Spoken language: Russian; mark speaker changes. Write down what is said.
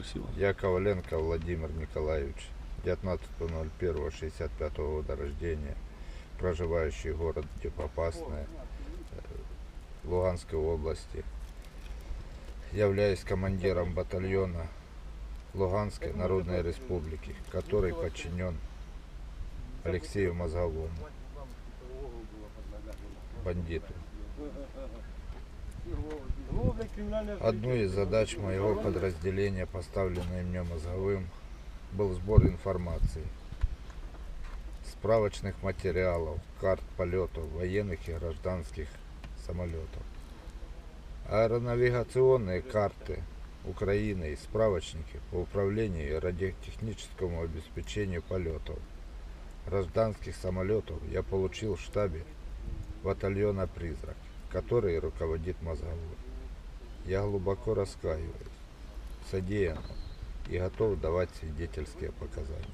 Speaker 1: Спасибо.
Speaker 2: Я Владимир Николаевич, 19.01.65 года рождения, проживающий в городе Попасная, э, Луганской области. Являюсь командиром батальона Луганской Народной Республики, который подчинен Алексею Мозговому, бандиту. Одной из задач моего подразделения, поставленной мне мозговым, был сбор информации, справочных материалов, карт полетов военных и гражданских самолетов, аэронавигационные карты Украины и справочники по управлению и радиотехническому обеспечению полетов гражданских самолетов я получил в штабе батальона «Призрак», который руководит мозговой. Я глубоко раскаиваюсь в и готов давать свидетельские показания.